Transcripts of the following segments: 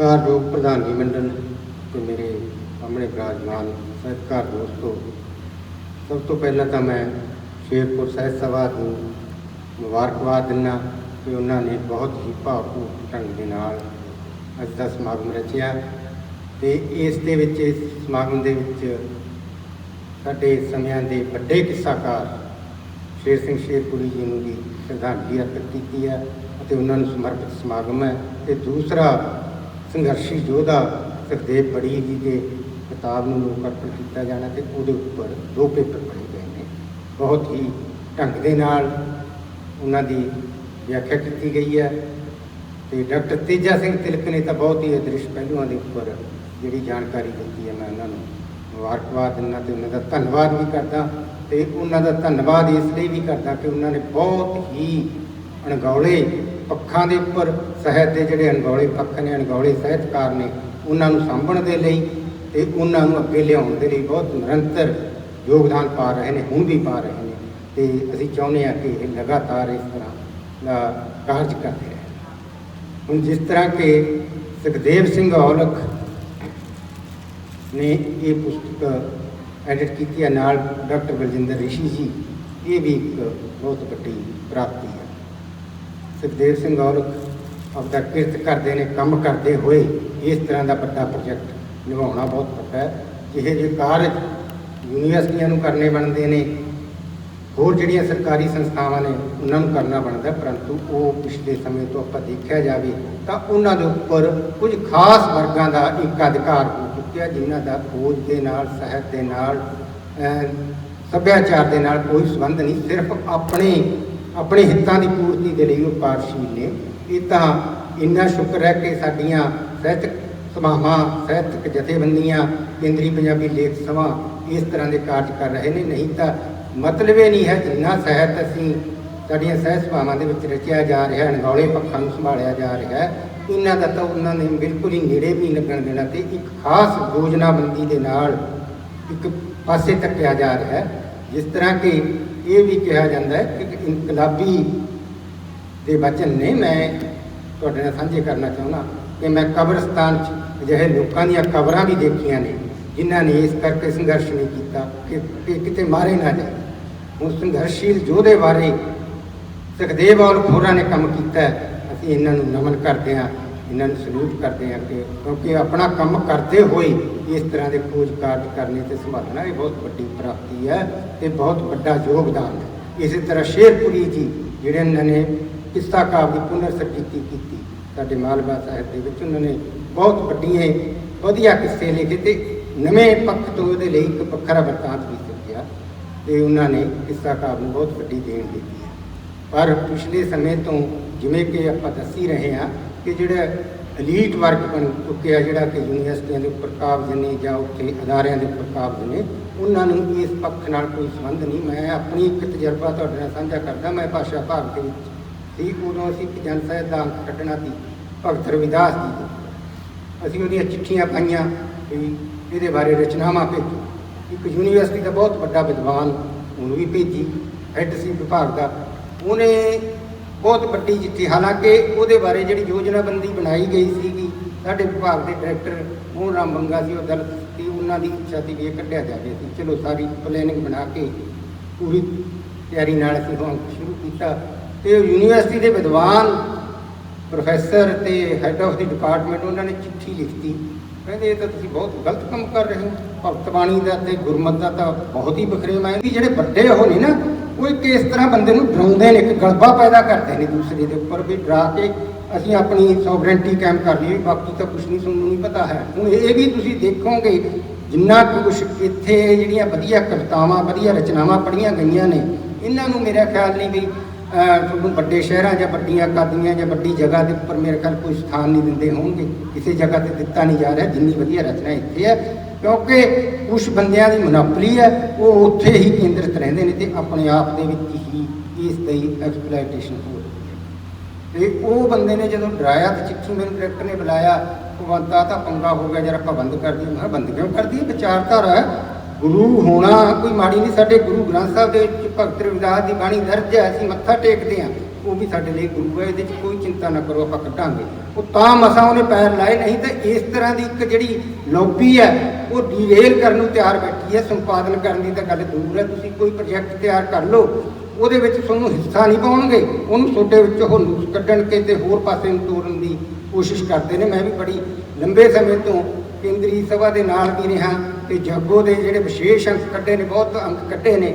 ਸਤਿਕਾਰਯੋਗ ਪ੍ਰਧਾਨ ਜੀ ਮੰਡਲ ਤੇ ਮੇਰੇ ਸਾਹਮਣੇ ਬਰਾਜਮਾਨ ਸਤਿਕਾਰ ਦੋਸਤੋ ਸਭ ਤੋਂ ਪਹਿਲਾਂ ਤਾਂ ਮੈਂ ਸ਼ੇਰਪੁਰ ਸਾਹਿਬ ਸਭਾ ਨੂੰ ਮੁਬਾਰਕਬਾਦ ਦਿੰਦਾ ਕਿ ਉਹਨਾਂ ਨੇ ਬਹੁਤ ਹੀ ਭਾਵਪੂਰਨ ਢੰਗ ਦੇ ਨਾਲ ਅੱਜ ਦਾ ਸਮਾਗਮ ਰਚਿਆ ਤੇ ਇਸ ਦੇ ਵਿੱਚ, ਇਸ ਸਮਾਗਮ ਦੇ ਵਿੱਚ ਸਾਡੇ ਸਮਿਆਂ ਦੇ ਵੱਡੇ ਕਿੱਸਾਕਾਰ ਸ਼ੇਰ ਸਿੰਘ ਸ਼ੇਰਪੁਰੀ ਜੀ ਨੂੰ ਵੀ ਸ਼ਰਧਾਂਜਲੀ ਅਰਪਿਤ ਕੀਤੀ ਹੈ ਅਤੇ ਉਹਨਾਂ ਨੂੰ ਸਮਰਪਿਤ ਸਮਾਗਮ ਹੈ। ਤੇ ਦੂਸਰਾ ਸੰਘਰਸ਼ੀ ਯੋਧਾ ਸੁਖਦੇਵ ਬੜੀ ਜੀ ਦੇ ਕਿਤਾਬ ਨੂੰ ਲੋਕ ਅਰਪਣ ਕੀਤਾ ਜਾਣਾ ਤੇ ਉਹਦੇ ਉੱਪਰ ਦੋ ਪੇਪਰ ਪੜ੍ਹੇ ਗਏ ਨੇ। ਬਹੁਤ ਹੀ ਢੰਗ ਦੇ ਨਾਲ ਉਹਨਾਂ ਦੀ ਵਿਆਖਿਆ ਕੀਤੀ ਗਈ ਹੈ ਤੇ ਡਾਕਟਰ ਤੇਜਾ ਸਿੰਘ ਤਿਲਕ ਨੇ ਤਾਂ ਬਹੁਤ ਹੀ ਅਦ੍ਰਿਸ਼ ਪਹਿਲੂਆਂ ਦੇ ਉੱਪਰ ਜਿਹੜੀ ਜਾਣਕਾਰੀ ਦਿੱਤੀ ਹੈ, ਮੈਂ ਉਹਨਾਂ ਨੂੰ ਮੁਬਾਰਕਬਾਦ ਦਿੰਦਾ ਤੇ ਉਹਨਾਂ ਦਾ ਧੰਨਵਾਦ ਵੀ ਕਰਦਾ ਤੇ ਉਹਨਾਂ ਦਾ ਧੰਨਵਾਦ ਇਸ ਲਈ ਵੀ ਕਰਦਾ ਕਿ ਉਹਨਾਂ ਨੇ ਬਹੁਤ ਹੀ ਅਣਗੌਲੇ ਪੱਖਾਂ ਦੇ ਉੱਪਰ ਸਾਹਿਤ ਦੇ ਜਿਹੜੇ ਅਣਗੌਲੇ ਪੱਖ ਨੇ, ਅਣਗੌਲੇ ਸਾਹਿਤਕਾਰ ਨੇ, ਉਹਨਾਂ ਨੂੰ ਸਾਂਭਣ ਦੇ ਲਈ ਤੇ ਉਹਨਾਂ ਨੂੰ ਅੱਗੇ ਲਿਆਉਣ ਦੇ ਲਈ ਬਹੁਤ ਨਿਰੰਤਰ ਯੋਗਦਾਨ ਪਾ ਰਹੇ ਨੇ, ਹੁਣ ਵੀ ਪਾ ਰਹੇ ਨੇ ਤੇ ਅਸੀਂ ਚਾਹੁੰਦੇ ਹਾਂ ਕਿ ਇਹ ਲਗਾਤਾਰ ਇਸ ਤਰ੍ਹਾਂ ਦਾ ਕਾਰਜ ਕਰਦੇ ਰਹੇ। ਹੁਣ ਜਿਸ ਤਰ੍ਹਾਂ ਕਿ ਸੁਖਦੇਵ ਸਿੰਘ ਔਲਖ ਨੇ ਇਹ ਪੁਸਤਕ ਐਡਿਟ ਕੀਤੀ ਹੈ, ਨਾਲ ਡਾਕਟਰ ਬਲਜਿੰਦਰ ਰਿਸ਼ੀ ਜੀ, ਇਹ ਵੀ ਇੱਕ ਬਹੁਤ ਵੱਡੀ ਪ੍ਰਾਪਤੀ ਹੈ। ਸੁਖਦੇਵ ਸਿੰਘ ਔਲਖ ਆਪਦਾ ਕਿਰਤ ਕਰਦੇ ਨੇ, ਕੰਮ ਕਰਦੇ ਹੋਏ ਇਸ ਤਰ੍ਹਾਂ ਦਾ ਵੱਡਾ ਪ੍ਰੋਜੈਕਟ ਨਿਭਾਉਣਾ ਬਹੁਤ ਵੱਡਾ ਹੈ। ਜਿਹੇ ਜਿਹੇ ਕਾਰਜ ਯੂਨੀਵਰਸਿਟੀਆਂ ਨੂੰ ਕਰਨੇ ਬਣਦੇ ਨੇ, ਹੋਰ ਜਿਹੜੀਆਂ ਸਰਕਾਰੀ ਸੰਸਥਾਵਾਂ ਨੇ, ਉਹਨਾਂ ਨੂੰ ਕਰਨਾ ਬਣਦਾ ਪਰੰਤੂ ਉਹ ਪਿਛਲੇ ਸਮੇਂ ਤੋਂ ਆਪਾਂ ਦੇਖਿਆ ਜਾਵੇ ਤਾਂ ਉਹਨਾਂ ਦੇ ਉੱਪਰ ਕੁਝ ਖਾਸ ਵਰਗਾਂ ਦਾ ਇੱਕ ਅਧਿਕਾਰ ਹੋ ਚੁੱਕਿਆ, ਜਿਨ੍ਹਾਂ ਦਾ ਖੋਜ ਦੇ ਨਾਲ, ਸਾਹਿਤ ਦੇ ਨਾਲ ਸੱਭਿਆਚਾਰ ਦੇ ਨਾਲ ਕੋਈ ਸੰਬੰਧ ਨਹੀਂ। ਸਿਰਫ ਆਪਣੇ ਆਪਣੇ ਹਿੱਤਾਂ ਦੀ ਪੂਰਤੀ ਦੇ ਲਈ ਉਹ ਕਾਰਜਸ਼ੀਲ ਨੇ। ਇਹ ਤਾਂ ਇੰਨਾ ਸ਼ੁਕਰ ਹੈ ਕਿ ਸਾਡੀਆਂ ਸਾਹਿਤਕ ਸਭਾਵਾਂ, ਸਾਹਿਤਕ ਜਥੇਬੰਦੀਆਂ, ਕੇਂਦਰੀ ਪੰਜਾਬੀ ਲੇਖ ਸਭਾ ਇਸ ਤਰ੍ਹਾਂ ਦੇ ਕਾਰਜ ਕਰ ਰਹੇ ਨੇ। ਨਹੀਂ ਤਾਂ ਮਤਲਬ ਇਹ ਨਹੀਂ ਹੈ ਜਿੰਨਾ ਸਾਹਿਤ ਅਸੀਂ ਸਾਡੀਆਂ ਸਹਿ ਸਭਾਵਾਂ ਦੇ ਵਿੱਚ ਰਚਿਆ ਜਾ ਰਿਹਾ ਹੈ ਅਣਗੌਲੇ ਪੱਖਾਂ ਨੂੰ ਸੰਭਾਲਿਆ ਜਾ ਰਿਹਾ ਹੈ, ਇਹਨਾਂ ਦਾ ਤਾਂ ਉਹਨਾਂ ਨੇ ਬਿਲਕੁਲ ਹੀ ਨੇੜੇ ਵੀ ਨਹੀਂ ਲੱਗਣ ਦੇਣਾ ਤੇ ਇੱਕ ਖਾਸ ਯੋਜਨਾਬੰਦੀ ਦੇ ਨਾਲ ਇੱਕ ਪਾਸੇ ਤੱਕਿਆ ਜਾ ਰਿਹਾ ਹੈ, ਜਿਸ ਤਰ੍ਹਾਂ ਕਿ ਇਹ ਵੀ ਕਿਹਾ ਜਾਂਦਾ ਹੈ ਕਿ ਇਨਕਲਾਬੀ ਦੇ ਵਚਨ ਨੇ, ਮੈਂ ਤੁਹਾਡੇ ਨਾਲ ਸਾਂਝੇ ਕਰਨਾ ਚਾਹੁੰਦਾ ਕਿ ਮੈਂ ਕਬਰਸਤਾਨ 'ਚ ਅਜਿਹੇ ਲੋਕਾਂ ਦੀਆਂ ਕਬਰਾਂ ਵੀ ਦੇਖੀਆਂ ਨੇ, ਜਿਨ੍ਹਾਂ ਨੇ ਇਸ ਕਰਕੇ ਸੰਘਰਸ਼ ਨਹੀਂ ਕੀਤਾ ਕਿ ਕਿਤੇ ਮਾਰੇ ਨਾ ਜਾਏ ਹੁਣ ਸੰਘਰਸ਼ੀਲ ਯੋਧੇ ਬਾਰੇ ਸੁਖਦੇਵ ਔਰ ਹੋਰਾਂ ਨੇ ਕੰਮ ਕੀਤਾ ਅਸੀਂ ਇਹਨਾਂ ਨੂੰ ਨਮਨ ਕਰਦੇ ਹਾਂ। ਇਹਨਾਂ ਨੂੰ ਸਲੂਟ ਕਰਦੇ ਹਾਂ ਕਿ ਕਿਉਂਕਿ ਆਪਣਾ ਕੰਮ ਕਰਦੇ ਹੋਏ ਇਸ ਤਰ੍ਹਾਂ ਦੇ ਖੋਜ ਕਾਰਜ ਕਰਨੇ ਤੇ ਸੰਭਾਲਣਾ ਇਹ ਬਹੁਤ ਵੱਡੀ ਪ੍ਰਾਪਤੀ ਹੈ ਤੇ ਬਹੁਤ ਵੱਡਾ ਯੋਗਦਾਨ ਹੈ। ਇਸੇ ਤਰ੍ਹਾਂ ਸ਼ੇਰਪੁਰੀ ਜੀ ਜਿਹੜੇ ਇਹਨਾਂ ਨੇ ਕਿੱਸਾ ਕਾਵਿ ਦੀ ਪੁਨਰ ਸਰਜੀਤੀ ਕੀਤੀ, ਸਾਡੇ ਮਾਲਵਾ ਸਾਹਿਬ ਦੇ ਵਿੱਚ ਉਹਨਾਂ ਨੇ ਬਹੁਤ ਵੱਡੀਆਂ, ਵਧੀਆ ਕਿੱਸੇ ਲਿਖੇ ਤੇ ਨਵੇਂ ਪੱਖ ਤੋਂ ਉਹਦੇ ਲਈ ਇੱਕ ਵੱਖਰਾ ਵਰਤਾਂਤ ਵੀ ਸਿਰਜਿਆ ਤੇ ਉਹਨਾਂ ਨੇ ਕਿੱਸਾ ਕਾਵਿ ਨੂੰ ਬਹੁਤ ਵੱਡੀ ਦੇਣ ਦਿੱਤੀ ਹੈ। ਪਰ ਪਿਛਲੇ ਸਮੇਂ ਤੋਂ ਜਿਵੇਂ ਕਿ ਆਪਾਂ ਦੱਸੀ ਰਹੇ ਹਾਂ ਕਿ ਜਿਹੜਾ ਐਲੀਟ ਵਰਗ ਬਣ ਚੁੱਕਿਆ ਜਿਹੜਾ ਕਿ ਯੂਨੀਵਰਸਿਟੀਆਂ ਦੇ ਉੱਪਰ ਕਾਬਜ਼ ਨੇ ਜਾਂ ਉੱਥੇ ਅਦਾਰਿਆਂ ਦੇ ਉੱਪਰ ਕਾਬਜ਼ ਨੇ, ਉਹਨਾਂ ਨੂੰ ਇਸ ਪੱਖ ਨਾਲ ਕੋਈ ਸੰਬੰਧ ਨਹੀਂ। ਮੈਂ ਆਪਣੀ ਇੱਕ ਤਜਰਬਾ ਤੁਹਾਡੇ ਨਾਲ ਸਾਂਝਾ ਕਰਦਾ, ਮੈਂ ਭਾਸ਼ਾ ਭਾਗ ਦੇ ਵਿੱਚ ਸੀ, ਉਦੋਂ ਅਸੀਂ ਇੱਕ ਜਨ ਸਾਹਿਤ ਦਾ ਕੱਢਣਾ ਸੀ ਭਗਤ ਰਵਿਦਾਸ ਜੀ ਅਸੀਂ ਉਹਦੀਆਂ ਚਿੱਠੀਆਂ ਪਾਈਆਂ, ਵੀ ਇਹਦੇ ਬਾਰੇ ਰਚਨਾਵਾਂ ਭੇਜੋ ਇੱਕ ਯੂਨੀਵਰਸਿਟੀ ਦਾ ਬਹੁਤ ਵੱਡਾ ਵਿਦਵਾਨ ਉਹਨੂੰ ਵੀ ਭੇਜੀ ਹੈੱਡ ਸੀ ਵਿਭਾਗ ਦਾ। ਉਹਨੇ ਬਹੁਤ ਵੱਡੀ ਚਿੱਠੀ ਹਾਲਾਂਕਿ ਉਹਦੇ ਬਾਰੇ ਜਿਹੜੀ ਯੋਜਨਾਬੰਦੀ ਬਣਾਈ ਗਈ ਸੀਗੀ, ਸਾਡੇ ਵਿਭਾਗ ਦੇ ਡਾਇਰੈਕਟਰ ਮੋਹਨ ਰਾਮ ਬੰਗਾ ਸੀ ਉਹ ਦਲ ਸੀ ਉਹਨਾਂ ਦੀ ਇੱਛਾ ਸੀ ਵੀ ਇਹ ਕੱਢਿਆ ਜਾਵੇ। ਸੀ ਚਲੋ ਸਾਰੀ ਪਲੈਨਿੰਗ ਬਣਾ ਕੇ ਪੂਰੀ ਤਿਆਰੀ ਨਾਲ ਅਸੀਂ ਹੁਣ ਸ਼ੁਰੂ ਕੀਤਾ। ਤੇ ਯੂਨੀਵਰਸਿਟੀ ਦੇ ਵਿਦਵਾਨ ਪ੍ਰੋਫੈਸਰ ਤੇ ਹੈੱਡ ਆਫ ਦੀ ਡਿਪਾਰਟਮੈਂਟ ਉਹਨਾਂ ਨੇ ਚਿੱਠੀ ਲਿਖਤੀ। ਕਹਿੰਦੇ, ਇਹ ਤਾਂ ਤੁਸੀਂ ਬਹੁਤ ਗਲਤ ਕੰਮ ਕਰ ਰਹੇ ਹੋ। ਭਗਤ ਬਾਣੀ ਦਾ ਤੇ ਗੁਰਮਤ ਦਾ ਤਾਂ ਬਹੁਤ ਹੀ ਬਖਰੇਵਾ ਹੈ ਜਿਹੜੇ ਵੱਡੇ ਉਹ ਨੇ ਨਾ ਉਹ ਇੱਕ ਇਸ ਤਰ੍ਹਾਂ ਬੰਦੇ ਨੂੰ ਡਰਾਉਂਦੇ ਨੇ, ਇੱਕ ਗਲਬਾ ਪੈਦਾ ਕਰਦੇ ਨੇ ਦੂਸਰੇ ਦੇ ਉੱਪਰ ਵੀ ਡਰਾ ਕੇ ਅਸੀਂ ਆਪਣੀ ਸੋਵਰੈਂਟੀ ਕਾਇਮ ਕਰ ਲਈਏ, ਬਾਕੀ ਤਾਂ ਕੁਝ ਨਹੀਂ, ਤੁਹਾਨੂੰ ਨਹੀਂ ਪਤਾ ਹੈ। ਹੁਣ ਇਹ ਵੀ ਤੁਸੀਂ ਦੇਖੋਗੇ, ਜਿੰਨਾ ਕੁ ਕੁਛ ਇੱਥੇ ਜਿਹੜੀਆਂ ਵਧੀਆ ਕਵਿਤਾਵਾਂ, ਵਧੀਆ ਰਚਨਾਵਾਂ ਪੜ੍ਹੀਆਂ ਗਈਆਂ ਨੇ, ਇਹਨਾਂ ਨੂੰ ਮੇਰਾ ਖਿਆਲ ਨਹੀਂ ਵੀ ਤੁਹਾਨੂੰ ਵੱਡੇ ਸ਼ਹਿਰਾਂ ਜਾਂ ਵੱਡੀਆਂ ਕਾਦੀਆਂ ਜਾਂ ਵੱਡੀ ਜਗ੍ਹਾ ਦੇ ਉੱਪਰ ਮੇਰੇ ਖਿਆਲ ਕੋਈ ਸਥਾਨ ਨਹੀਂ ਦਿੰਦੇ ਹੋਣਗੇ। ਕਿਸੇ ਜਗ੍ਹਾ ਤੇ ਦਿੱਤਾ ਨਹੀਂ ਜਾ ਰਿਹਾ, ਜਿੰਨੀ ਵਧੀਆ ਰਚਨਾ ਇੱਥੇ ਹੈ ਕਿਉਂਕਿ ਕੁਝ ਬੰਦਿਆਂ ਦੀ ਮੋਨੋਪੋਲੀ ਹੈ, ਉਹ ਉੱਥੇ ਹੀ ਕੇਂਦਰਿਤ ਰਹਿੰਦੇ ਨੇ ਤੇ ਆਪਣੇ ਆਪ ਦੇ ਵਿੱਚ ਹੀ ਇਸ ਦੀ ਐਕਸਪਲੋਇਟੇਸ਼ਨ ਹੋ ਰਹੀ ਹੈ। ਤੇ ਉਹ ਬੰਦੇ ਨੇ ਜਦੋਂ ਡਰਾਇਆ ਤੇ ਚਿੱਠੂ ਮੈਨੂੰ ਡਾਇਰੈਕਟਰ ਨੇ ਬੁਲਾਇਆ, ਭਗਵੰਤਾ ਤਾਂ ਪੰਗਾ ਹੋ ਗਿਆ, ਜਰਾ ਆਪਾਂ ਬੰਦ ਕਰ ਦਈਏ। ਮੈਂ ਕਿਹਾ, ਬੰਦ ਕਿਉਂ ਕਰ ਦਈਏ? ਵਿਚਾਰਧਾਰਾ ਗੁਰੂ ਹੋਣਾ ਕੋਈ ਮਾੜੀ ਨਹੀਂ, ਸਾਡੇ ਗੁਰੂ ਗ੍ਰੰਥ ਸਾਹਿਬ ਦੇ ਵਿੱਚ ਭਗਤ ਰਵਿਦਾਸ ਦੀ ਬਾਣੀ ਦਰਜ ਹੈ, ਅਸੀਂ ਮੱਥਾ ਟੇਕਦੇ ਹਾਂ। ਉਹ ਵੀ ਸਾਡੇ ਲਈ ਗੁਰੂ ਹੈ, ਇਹਦੇ 'ਚ ਕੋਈ ਚਿੰਤਾ ਨਾ ਕਰੋ, ਆਪਾਂ ਕੱਢਾਂਗੇ। ਉਹ ਤਾਂ ਮਸਾਂ ਉਹਨੇ ਪੈਰ ਲਾਏ, ਨਹੀਂ ਤਾਂ ਇਸ ਤਰ੍ਹਾਂ ਦੀ ਇੱਕ ਜਿਹੜੀ ਲੌਬੀ ਹੈ, ਉਹ ਡੀਰੇਲ ਕਰਨ ਨੂੰ ਤਿਆਰ ਬੈਠੀ ਹੈ, ਸੰਪਾਦਨ ਕਰਨ ਦੀ ਤਾਂ ਗੱਲ ਦੂਰ ਹੈ। ਤੁਸੀਂ ਕੋਈ ਪ੍ਰੋਜੈਕਟ ਤਿਆਰ ਕਰ ਲਓ, ਉਹਦੇ ਵਿੱਚ ਤੁਹਾਨੂੰ ਹਿੱਸਾ ਨਹੀਂ ਪਾਉਣਗੇ, ਉਹਨੂੰ ਤੁਹਾਡੇ ਵਿੱਚੋਂ ਉਹ ਨੁਕਸ ਕੱਢਣ ਕੇ ਤੇ ਹੋਰ ਪਾਸੇ ਨੂੰ ਤੋਰਨ ਦੀ ਕੋਸ਼ਿਸ਼ ਕਰਦੇ ਨੇ। ਮੈਂ ਵੀ ਬੜੀ ਲੰਬੇ ਸਮੇਂ ਤੋਂ ਕੇਂਦਰੀ ਸਭਾ ਦੇ ਨਾਲ ਵੀ ਰਿਹਾ ਤੇ ਜਾਗੋ ਦੇ ਜਿਹੜੇ ਵਿਸ਼ੇਸ਼ ਅੰਕ ਕੱਢੇ ਨੇ, ਬਹੁਤ ਅੰਕ ਕੱਢੇ ਨੇ,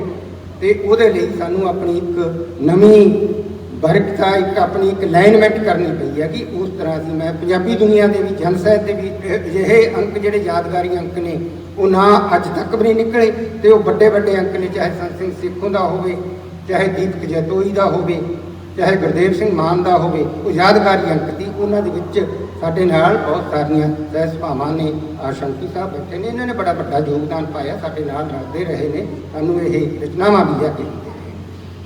ਤੇ ਉਹਦੇ ਲਈ ਸਾਨੂੰ ਆਪਣੀ ਇੱਕ ਨਵੀਂ ਵਰਕਤਾ ਇੱਕ ਆਪਣੀ ਇੱਕ ਅਲਾਈਨਮੈਂਟ ਕਰਨੀ ਪਈ ਹੈ ਕਿ ਉਸ ਤਰ੍ਹਾਂ ਦੀ ਮੈਂ ਪੰਜਾਬੀ ਦੁਨੀਆ ਦੇ ਵੀ ਜਨ ਸਾਹਿਤ ਦੇ ਵੀ ਅਜਿਹੇ ਅੰਕ ਜਿਹੜੇ ਯਾਦਗਾਰੀ ਅੰਕ ਨੇ, ਉਹ ਨਾ ਅੱਜ ਤੱਕ ਵੀ ਨਹੀਂ ਨਿਕਲੇ ਤੇ ਉਹ ਵੱਡੇ ਵੱਡੇ ਅੰਕ ਨੇ, ਚਾਹੇ ਸੰਤ ਸਿੰਘ ਸੇਖੋਂ ਦਾ ਹੋਵੇ, ਚਾਹੇ ਦੀਪਕ ਜੈਤੋਈ ਦਾ ਹੋਵੇ, ਚਾਹੇ ਗੁਰਦੇਵ ਸਿੰਘ ਮਾਨ ਦਾ ਹੋਵੇ, ਉਹ ਯਾਦਗਾਰੀ ਅੰਕ ਦੀ ਉਹਨਾਂ ਦੇ ਵਿੱਚ ਸਾਡੇ ਨਾਲ ਬਹੁਤ ਸਾਰੀਆਂ ਸਹਿ ਸੁਭਾਵਾਂ ਨੇ, ਆਸ਼ੰਕੀ ਸਾਹਿਬ ਬੈਠੇ ਨੇ, ਇਹਨਾਂ ਨੇ ਬੜਾ ਵੱਡਾ ਯੋਗਦਾਨ ਪਾਇਆ, ਸਾਡੇ ਨਾਲ ਰਲਦੇ ਰਹੇ ਨੇ। ਸਾਨੂੰ ਇਹ ਰਚਨਾਵਾਂ ਵੀ ਜਾ ਕੇ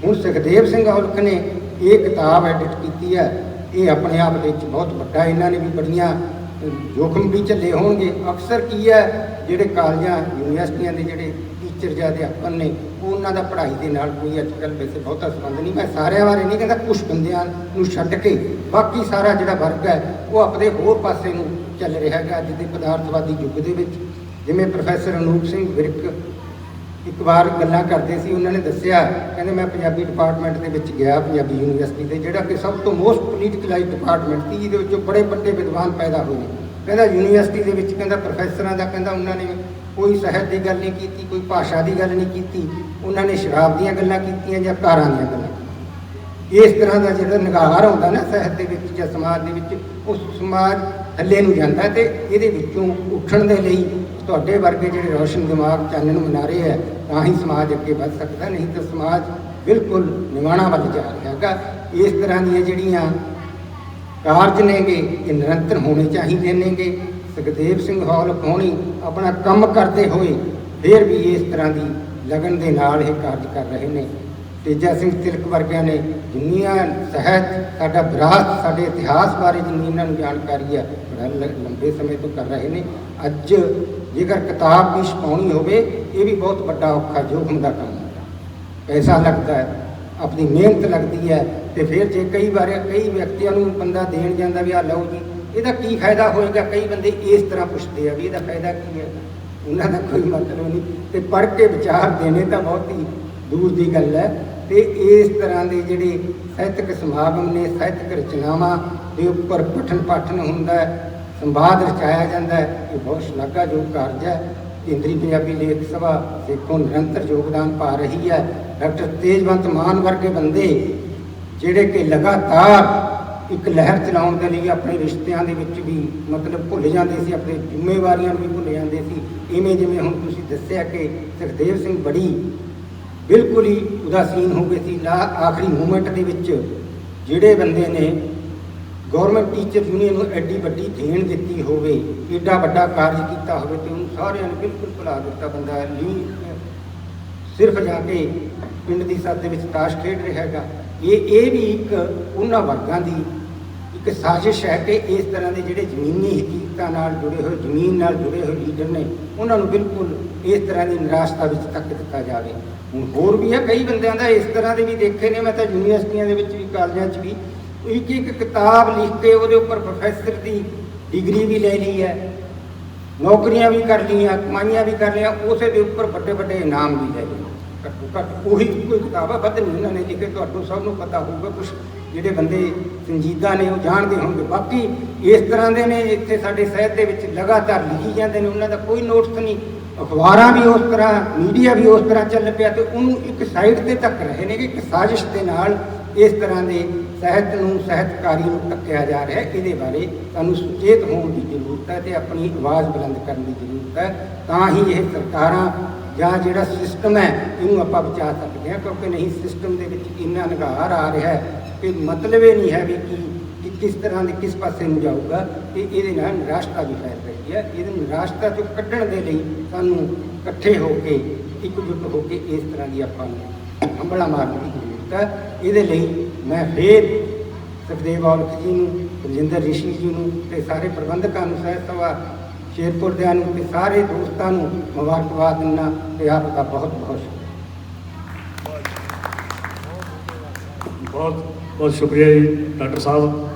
ਹੁਣ ਸੁਖਦੇਵ ਸਿੰਘ ਔਲਖ ਨੇ ਇਹ ਕਿਤਾਬ ਐਡਿਟ ਕੀਤੀ ਹੈ। ਇਹ ਆਪਣੇ ਆਪ ਦੇ ਵਿੱਚ ਬਹੁਤ ਵੱਡਾ, ਇਹਨਾਂ ਨੇ ਵੀ ਬੜੀਆਂ ਜੋਖਮ ਵੀ ਝੱਲੇ ਹੋਣਗੇ। ਅਕਸਰ ਕੀ ਹੈ? ਜਿਹੜੇ ਕਾਲਜਾਂ, ਯੂਨੀਵਰਸਿਟੀਆਂ ਦੇ ਜਿਹੜੇ ਟੀਚਰ ਜਾਂ ਅਧਿਆਪਕ ਨੇ ਉਹ ਉਹਨਾਂ ਦਾ ਪੜ੍ਹਾਈ ਦੇ ਨਾਲ ਕੋਈ ਅੱਜ ਕੱਲ੍ਹ ਵੈਸੇ ਬਹੁਤਾ ਸੰਬੰਧ ਨਹੀਂ। ਮੈਂ ਸਾਰਿਆਂ ਬਾਰੇ ਨਹੀਂ ਕਹਿੰਦਾ ਕੁਝ ਬੰਦਿਆਂ ਨੂੰ ਛੱਡ ਕੇ ਬਾਕੀ ਸਾਰਾ ਜਿਹੜਾ ਵਰਗ ਹੈ, ਉਹ ਆਪਣੇ ਹੋਰ ਪਾਸੇ ਨੂੰ ਚੱਲ ਰਿਹਾ ਹੈਗਾ। ਅੱਜ ਦੇ ਪਦਾਰਥਵਾਦੀ ਯੁੱਗ ਦੇ ਵਿੱਚ, ਜਿਵੇਂ ਪ੍ਰੋਫੈਸਰ ਅਨੂਪ ਸਿੰਘ ਵਿਰਕ ਇੱਕ ਵਾਰ ਗੱਲਾਂ ਕਰਦੇ ਸੀ, ਉਹਨਾਂ ਨੇ ਦੱਸਿਆ, ਕਹਿੰਦੇ ਮੈਂ ਪੰਜਾਬੀ ਡਿਪਾਰਟਮੈਂਟ ਦੇ ਵਿੱਚ ਗਿਆ, ਪੰਜਾਬੀ ਯੂਨੀਵਰਸਿਟੀ ਦੇ, ਜਿਹੜਾ ਕਿ ਸਭ ਤੋਂ ਮੋਸਟ ਪੋਲੀਟੀਕਲਾਈਜ਼ਡ ਡਿਪਾਰਟਮੈਂਟ ਸੀ, ਜਿਹਦੇ ਵਿੱਚੋਂ ਬੜੇ ਵੱਡੇ ਵਿਦਵਾਨ ਪੈਦਾ ਹੋਏ ਨੇ ਕਹਿੰਦਾ ਯੂਨੀਵਰਸਿਟੀ ਦੇ ਵਿੱਚ ਕਹਿੰਦਾ ਪ੍ਰੋਫੈਸਰਾਂ ਦਾ, ਕਹਿੰਦਾ ਉਹਨਾਂ ਨੇ ਕੋਈ ਸਾਹਿਤ ਦੀ ਗੱਲ ਨਹੀਂ ਕੀਤੀ, ਕੋਈ ਭਾਸ਼ਾ ਦੀ ਗੱਲ ਨਹੀਂ ਕੀਤੀ, ਉਹਨਾਂ ਨੇ ਸ਼ਰਾਬ ਦੀਆਂ ਗੱਲਾਂ ਕੀਤੀਆਂ ਜਾਂ ਕਾਰਾਂ ਦੀਆਂ ਗੱਲਾਂ ਕੀਤੀਆਂ। ਇਸ ਤਰ੍ਹਾਂ ਦਾ ਜਿਹੜਾ ਨਿਗਾਰ ਆਉਂਦਾ ਨਾ ਸਾਹਿਤ ਦੇ ਵਿੱਚ ਜਾਂ ਸਮਾਜ ਦੇ ਵਿੱਚ ਉਸ ਸਮਾਜ ਥੱਲੇ ਨੂੰ ਜਾਂਦਾ ਹੈ ਤੇ ਇਹਦੇ ਵਿੱਚੋਂ ਉੱਠਣ ਦੇ ਲਈ ਤੁਹਾਡੇ ਵਰਗੇ ਜਿਹੜੇ ਰੋਸ਼ਨ ਦਿਮਾਗ ਚਾਨਣ ਮਨਾਰੇ ਹੈ, ਤਾਂ ਹੀ ਸਮਾਜ ਅੱਗੇ ਵੱਧ ਸਕਦਾ, ਨਹੀਂ ਤਾਂ ਸਮਾਜ ਬਿਲਕੁਲ ਨਿਵਾਣਾ ਵੱਲ ਜਾ ਰਿਹਾ ਹੈਗਾ। ਇਸ ਤਰ੍ਹਾਂ ਦੀਆਂ ਜਿਹੜੀਆਂ ਕਾਰਜ ਨੇਗੇ, ਇਹ ਨਿਰੰਤਰ ਹੋਣੇ ਚਾਹੀਦੇ ਨੇਗੇ। ਸੁਖਦੇਵ ਸਿੰਘ ਹੌਲ ਹੋਣੀ ਆਪਣਾ ਕੰਮ ਕਰਦੇ ਹੋਏ ਫਿਰ ਵੀ ਇਸ ਤਰ੍ਹਾਂ ਦੀ ਲਗਨ ਦੇ ਨਾਲ ਇਹ ਕਾਰਜ ਕਰ ਰਹੇ ਨੇ। ਤੇਜਾ ਸਿੰਘ ਤਿਲਕ ਵਰਗਿਆਂ ਨੇ ਜਿੰਨੀਆਂ ਸਾਹਿਤ ਸਾਡਾ ਵਿਰਾਸਤ, ਸਾਡੇ ਇਤਿਹਾਸ ਬਾਰੇ ਜਿੰਨੀ ਇਹਨਾਂ ਨੂੰ ਜਾਣਕਾਰੀ ਹੈ, ਬੜਾ ਲ- ਲੰਬੇ ਸਮੇਂ ਤੋਂ ਕਰ ਰਹੇ ਨੇ। ਅੱਜ ਜੇਕਰ ਕਿਤਾਬ ਵੀ ਛਪਾਉਣੀ ਹੋਵੇ, ਇਹ ਵੀ ਬਹੁਤ ਵੱਡਾ ਔਖਾ ਜੋਖਮ ਦਾ ਕੰਮ ਹੈ। ਪੈਸਾ ਲੱਗਦਾ ਹੈ, ਆਪਣੀ ਮਿਹਨਤ ਲੱਗਦੀ ਹੈ ਤੇ ਫਿਰ ਜੇ ਕਈ ਵਾਰ ਕਈ ਵਿਅਕਤੀਆਂ ਨੂੰ ਬੰਦਾ ਦੇਣ ਜਾਂਦਾ ਵੀ ਆ ਲਓ ਜੀ, ਇਹਦਾ ਕੀ ਫਾਇਦਾ ਹੋਏਗਾ? ਕਈ ਬੰਦੇ ਇਸ ਤਰ੍ਹਾਂ ਪੁੱਛਦੇ ਆ ਵੀ ਇਹਦਾ ਫਾਇਦਾ ਕੀ ਹੈ? ਉਹਨਾਂ ਦਾ ਕੋਈ ਮਤਲਬ ਨਹੀਂ। ਤੇ ਪੜ੍ਹ ਕੇ ਵਿਚਾਰ ਦੇਣੇ ਤਾਂ ਬਹੁਤ ਹੀ ਦੂਰ ਦੀ ਗੱਲ ਹੈ। ਤੇ ਇਸ ਤਰ੍ਹਾਂ ਦੇ ਜਿਹੜੇ ਸਾਹਿਤਕ ਸਮਾਗਮ ਨੇ, ਸਾਹਿਤਕ ਰਚਨਾਵਾਂ ਦੇ ਉੱਪਰ ਪਠਨ ਪਾਠਨ ਹੁੰਦਾ ਹੈ ਸੰਵਾਦ ਰਚਾਇਆ ਜਾਂਦਾ ਹੈ ਇਹ ਬਹੁਤ ਸ਼ਲਾਘਾਯੋਗ ਕਾਰਜ ਹੈ। ਕੇਂਦਰੀ ਪੰਜਾਬੀ ਲੇਖ ਸਭਾ ਦੇਖੋ, ਨਿਰੰਤਰ ਯੋਗਦਾਨ ਪਾ ਰਹੀ ਹੈ। ਡਾਕਟਰ ਤੇਜਵੰਤ ਮਾਨ ਵਰਗੇ ਬੰਦੇ ਜਿਹੜੇ ਕਿ ਲਗਾਤਾਰ ਇੱਕ ਲਹਿਰ ਚਲਾਉਣ ਦੇ ਲਈ ਆਪਣੇ ਰਿਸ਼ਤਿਆਂ ਦੇ ਵਿੱਚ ਵੀ ਮਤਲਬ ਭੁੱਲ ਜਾਂਦੇ ਸੀ, ਆਪਣੇ ਜ਼ਿੰਮੇਵਾਰੀਆਂ ਨੂੰ ਵੀ ਭੁੱਲ ਜਾਂਦੇ ਸੀ। ਇਵੇਂ ਜਿਵੇਂ ਹੁਣ ਤੁਸੀਂ ਦੱਸਿਆ ਕਿ ਸੁਖਦੇਵ ਸਿੰਘ ਬੜੀ ਬਿਲਕੁਲ ਹੀ ਉਦਾਸੀਨ ਹੋ ਗਏ ਸੀ। ਲਾ ਆਖਰੀ ਮੂਮੈਂਟ ਦੇ ਵਿੱਚ ਜਿਹੜੇ ਬੰਦੇ ਨੇ ਗਵਰਨਮੈਂਟ ਟੀਚਰ ਯੂਨੀਅਨ ਨੂੰ ਐਡੀ ਵੱਡੀ ਦੇਣ ਦਿੱਤੀ ਹੋਵੇ, ਏਡਾ ਵੱਡਾ ਕਾਰਜ ਕੀਤਾ ਹੋਵੇ ਤੇ ਉਹਨੂੰ ਸਾਰਿਆਂ ਨੂੰ ਬਿਲਕੁਲ ਭੁਲਾ ਦਿੱਤਾ ਬੰਦਾ ਨਹੀਂ, ਸਿਰਫ ਜਾ ਕੇ ਪਿੰਡ ਦੀ ਸੱਤ ਦੇ ਵਿੱਚ ਤਾਸ਼ ਖੇਡ ਰਿਹਾ ਹੈਗਾ। ਇਹ ਇਹ ਵੀ ਇੱਕ ਉਹਨਾਂ ਵਰਗਾਂ ਦੀ ਇੱਕ ਸਾਜ਼ਿਸ਼ ਹੈ ਕਿ ਇਸ ਤਰ੍ਹਾਂ ਦੇ ਜਿਹੜੇ ਜ਼ਮੀਨੀ ਹਕੀਕਤਾਂ ਨਾਲ ਜੁੜੇ ਹੋਏ, ਜ਼ਮੀਨ ਨਾਲ ਜੁੜੇ ਹੋਏ ਲੀਡਰ ਨੇ, ਉਹਨਾਂ ਨੂੰ ਬਿਲਕੁਲ ਇਸ ਤਰ੍ਹਾਂ ਦੀ ਨਿਰਾਸ਼ਤਾ ਵਿੱਚ ਤੱਕ ਦਿੱਤਾ ਜਾਵੇ। ਹੁਣ ਹੋਰ ਵੀ ਹੈ, ਕਈ ਬੰਦਿਆਂ ਦਾ ਇਸ ਤਰ੍ਹਾਂ ਦੇ ਵੀ ਦੇਖੇ ਨੇ, ਮੈਂ ਤਾਂ ਯੂਨੀਵਰਸਿਟੀਆਂ ਦੇ ਵਿੱਚ ਵੀ, ਕਾਲਜਾਂ 'ਚ ਵੀ ਇੱਕ ਇੱਕ ਕਿਤਾਬ ਲਿਖ ਕੇ ਉਹਦੇ ਉੱਪਰ ਪ੍ਰੋਫੈਸਰ ਦੀ ਡਿਗਰੀ ਵੀ ਲੈ ਲਈ ਹੈ। ਨੌਕਰੀਆਂ ਵੀ ਕਰ ਲਈਆਂ, ਕਮਾਈਆਂ ਵੀ ਕਰ ਲਈਆਂ, ਉਸੇ ਦੇ ਉੱਪਰ ਵੱਡੇ ਵੱਡੇ ਇਨਾਮ ਵੀ ਲੈ ਲਏ। ਘੱਟੋ ਘੱਟ ਉਹੀ ਕੋਈ ਕਿਤਾਬ ਆ ਵੱਧ ਨਹੀਂ ਉਹਨਾਂ ਨੇ ਜਿੱਥੇ ਤੁਹਾਨੂੰ ਸਭ ਨੂੰ ਪਤਾ ਹੋਊਗਾ ਕੁਝ ਜਿਹੜੇ ਬੰਦੇ ਸੰਜੀਦਾ ਨੇ, ਉਹ ਜਾਣਦੇ ਹੋਣਗੇ। ਬਾਕੀ ਇਸ ਤਰ੍ਹਾਂ ਦੇ ਨੇ, ਇੱਥੇ ਸਾਡੇ ਸਾਹਿਤ ਦੇ ਵਿੱਚ ਲਗਾਤਾਰ ਲਿਖੀ ਜਾਂਦੇ ਨੇ, ਉਹਨਾਂ ਦਾ ਕੋਈ ਨੋਟਸ ਨਹੀਂ। ਅਖਬਾਰਾਂ ਵੀ ਉਸ ਤਰ੍ਹਾਂ, ਮੀਡੀਆ ਵੀ ਉਸ ਤਰ੍ਹਾਂ ਚੱਲ ਪਿਆ ਤੇ ਉਹਨੂੰ ਇੱਕ ਸਾਈਡ ਤੇ ਤੱਕ ਰਹੇ ਨੇ ਕਿ ਇੱਕ ਸਾਜ਼ਿਸ਼ ਦੇ ਨਾਲ ਇਸ ਤਰ੍ਹਾਂ ਦੇ ਸਾਹਿਤ ਨੂੰ ਸਾਹਿਤਕਾਰੀ ਨੂੰ ਟੱਕਿਆ ਜਾ ਰਿਹਾ ਹੈ ਇਹਦੇ ਬਾਰੇ ਸਾਨੂੰ ਸੁਚੇਤ ਹੋਣ ਦੀ ਜ਼ਰੂਰਤ ਹੈ ਤੇ ਆਪਣੀ ਆਵਾਜ਼ ਬੁਲੰਦ ਕਰਨ ਦੀ ਜ਼ਰੂਰਤ ਹੈ। ਤਾਂ ਹੀ ਇਹ ਸਰਕਾਰਾਂ ਜਾਂ ਜਿਹੜਾ ਸਿਸਟਮ ਹੈ, ਇਹਨੂੰ ਆਪਾਂ ਬਚਾ ਸਕਦੇ ਹਾਂ, ਕਿਉਂਕਿ ਨਹੀਂ ਸਿਸਟਮ ਦੇ ਵਿੱਚ ਇੰਨਾ ਨਿਗਾਰ ਆ ਰਿਹਾ ਹੈ ਕਿ ਮਤਲਬ ਇਹ ਨਹੀਂ ਹੈ ਵੀ ਕਿ ਕਿ ਕਿਸ ਤਰ੍ਹਾਂ ਦੇ ਕਿਸ ਪਾਸੇ ਨੂੰ ਜਾਊਗਾ। ਤੇ ਇਹਦੇ ਨਾਲ ਨਿਰਾਸ਼ਤਾ ਵੀ ਫੈਲ ਰਹੀ ਹੈ। ਇਹਦੇ ਨਿਰਾਸ਼ਤਾ ਤੋਂ ਕੱਢਣ ਦੇ ਲਈ ਸਾਨੂੰ ਇਕੱਠੇ ਹੋ ਕੇ, ਇਕਜੁੱਟ ਹੋ ਕੇ ਇਸ ਤਰ੍ਹਾਂ ਦੀ ਆਪਾਂ ਨੂੰ ਹੰਬਲਾ ਮਾਰਨ ਕੀਤਾ ਇਹਦੇ ਲਈ ਮੈਂ ਫੇਰ ਸੁਖਦੇਵ ਔਲਖ ਜੀ ਨੂੰ ਰਜਿੰਦਰ ਰਿਸ਼ੀ ਜੀ ਨੂੰ ਤੇ ਸਾਰੇ ਪ੍ਰਬੰਧਕਾਂ ਨੂੰ ਸਾਹਿਤ ਸਭਾ ਸ਼ੇਰਪੁਰ ਦਿਆਂ ਨੂੰ ਤੇ ਸਾਰੇ ਦੋਸਤਾਂ ਨੂੰ ਮੁਬਾਰਕਬਾਦ ਦਿੰਦਾ ਤੇ ਆਪ ਦਾ ਬਹੁਤ ਬਹੁਤ ਸ਼ੁਕਰੀਆ। ਬਹੁਤ ਬਹੁਤ ਸ਼ੁਕਰੀਆ ਜੀ, ਡਾਕਟਰ ਸਾਹਿਬ।